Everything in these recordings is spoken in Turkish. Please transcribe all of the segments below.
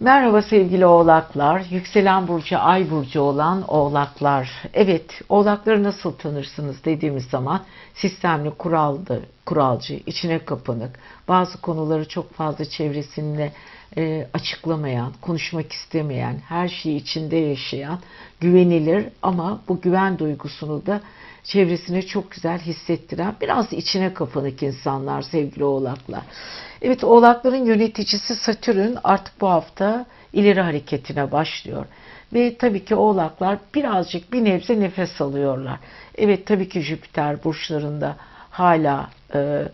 Merhaba sevgili oğlaklar, yükselen burcu ay burcu olan oğlaklar. Evet, oğlakları nasıl tanırsınız dediğimiz zaman sistemli, kuraldı, kuralcı, içine kapanık, bazı konuları çok fazla çevresinde e, açıklamayan, konuşmak istemeyen, her şeyi içinde yaşayan, güvenilir ama bu güven duygusunu da çevresine çok güzel hissettiren, biraz içine kapanık insanlar sevgili oğlaklar. Evet oğlakların yöneticisi Satürn artık bu hafta ileri hareketine başlıyor. Ve tabii ki oğlaklar birazcık bir nebze nefes alıyorlar. Evet tabii ki Jüpiter burçlarında hala e,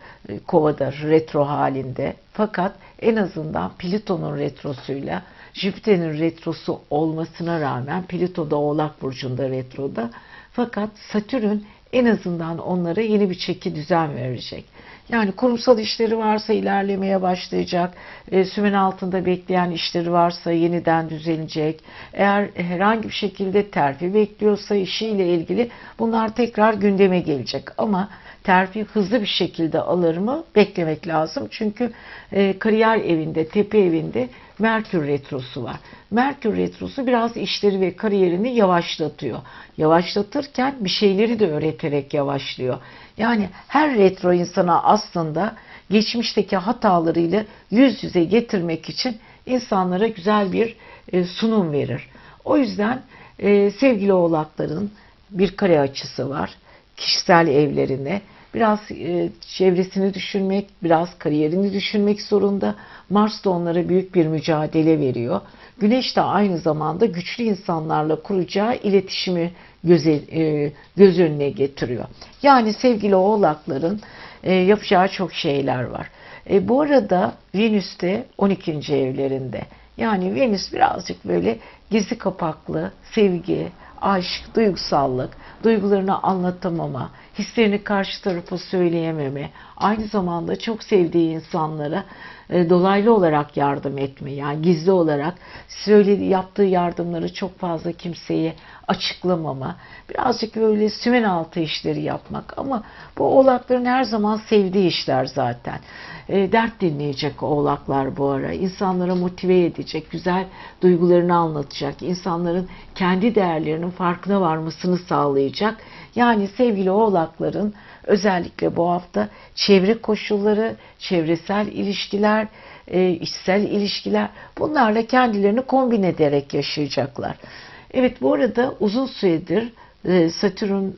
kovada retro halinde. Fakat en azından Plüton'un retrosuyla Jüpiter'in retrosu olmasına rağmen Plüto da Oğlak Burcu'nda retroda. Fakat Satürn en azından onlara yeni bir çeki düzen verecek. Yani kurumsal işleri varsa ilerlemeye başlayacak. E, sümen altında bekleyen işleri varsa yeniden düzelecek. Eğer herhangi bir şekilde terfi bekliyorsa işiyle ilgili bunlar tekrar gündeme gelecek. Ama terfi hızlı bir şekilde alır mı beklemek lazım. Çünkü e, kariyer evinde, tepe evinde Merkür retrosu var. Merkür retrosu biraz işleri ve kariyerini yavaşlatıyor. Yavaşlatırken bir şeyleri de öğreterek yavaşlıyor. Yani her retro insana aslında geçmişteki hatalarıyla yüz yüze getirmek için insanlara güzel bir e, sunum verir. O yüzden e, sevgili oğlakların bir kare açısı var kişisel evlerine biraz e, çevresini düşünmek, biraz kariyerini düşünmek zorunda. Mars da onlara büyük bir mücadele veriyor. Güneş de aynı zamanda güçlü insanlarla kuracağı iletişimi göz, e, göz önüne getiriyor. Yani sevgili oğlakların e, yapacağı çok şeyler var. E, bu arada Venüs de 12. evlerinde. Yani Venüs birazcık böyle gizli kapaklı, sevgi, aşk, duygusallık, duygularını anlatamama, hislerini karşı tarafa söyleyememe, aynı zamanda çok sevdiği insanlara e, dolaylı olarak yardım etme, yani gizli olarak söylediği, yaptığı yardımları çok fazla kimseye açıklamama, birazcık böyle sümen altı işleri yapmak ama bu oğlakların her zaman sevdiği işler zaten. E, dert dinleyecek oğlaklar bu ara, insanlara motive edecek, güzel duygularını anlatacak, insanların kendi değerlerinin farkına varmasını sağlayacak. Yani sevgili oğlakların özellikle bu hafta çevre koşulları, çevresel ilişkiler, e, içsel ilişkiler bunlarla kendilerini kombin ederek yaşayacaklar. Evet bu arada uzun süredir e, Satürn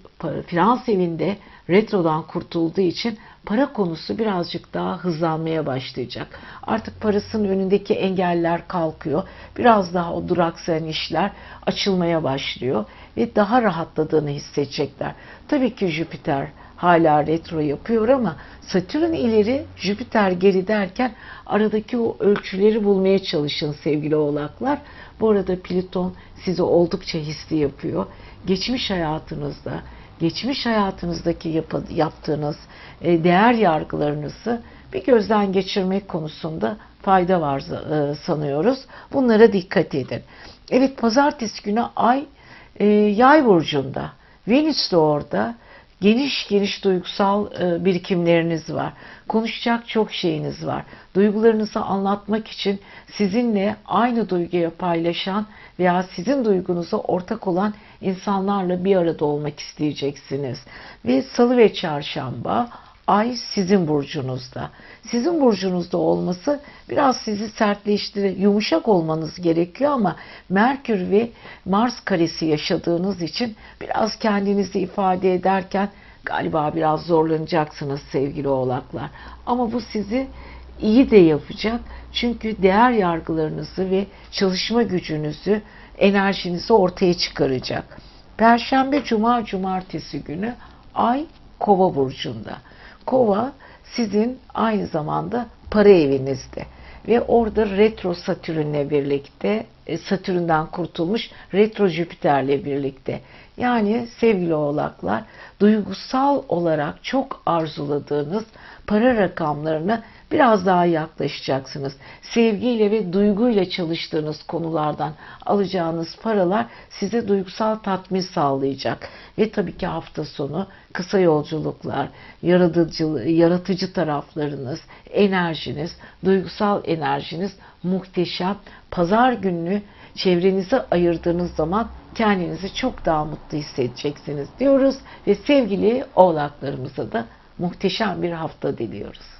finans evinde retrodan kurtulduğu için para konusu birazcık daha hızlanmaya başlayacak. Artık parasının önündeki engeller kalkıyor. Biraz daha o duraksayan işler açılmaya başlıyor ve daha rahatladığını hissedecekler. Tabii ki Jüpiter hala retro yapıyor ama Satürn ileri, Jüpiter geri derken aradaki o ölçüleri bulmaya çalışın sevgili oğlaklar. Bu arada Plüton sizi oldukça hisli yapıyor. Geçmiş hayatınızda, geçmiş hayatınızdaki yap yaptığınız e, değer yargılarınızı bir gözden geçirmek konusunda fayda var e, sanıyoruz. Bunlara dikkat edin. Evet pazartesi günü ay e, yay burcunda. Venüs de orada geniş geniş duygusal e, birikimleriniz var. Konuşacak çok şeyiniz var. Duygularınızı anlatmak için sizinle aynı duyguyu paylaşan veya sizin duygunuza ortak olan insanlarla bir arada olmak isteyeceksiniz. Ve salı ve çarşamba Ay sizin burcunuzda. Sizin burcunuzda olması biraz sizi sertleştirir. Yumuşak olmanız gerekiyor ama Merkür ve Mars karesi yaşadığınız için biraz kendinizi ifade ederken galiba biraz zorlanacaksınız sevgili oğlaklar. Ama bu sizi iyi de yapacak. Çünkü değer yargılarınızı ve çalışma gücünüzü, enerjinizi ortaya çıkaracak. Perşembe, cuma, cumartesi günü Ay Kova burcunda. Kova sizin aynı zamanda para evinizde ve orada retro Satürn'le birlikte e, Satürn'den kurtulmuş retro Jüpiter'le birlikte. Yani sevgili oğlaklar duygusal olarak çok arzuladığınız para rakamlarını biraz daha yaklaşacaksınız. Sevgiyle ve duyguyla çalıştığınız konulardan alacağınız paralar size duygusal tatmin sağlayacak. Ve tabii ki hafta sonu kısa yolculuklar, yaratıcı, yaratıcı taraflarınız, enerjiniz, duygusal enerjiniz muhteşem. Pazar gününü çevrenize ayırdığınız zaman kendinizi çok daha mutlu hissedeceksiniz diyoruz ve sevgili oğlaklarımıza da muhteşem bir hafta diliyoruz.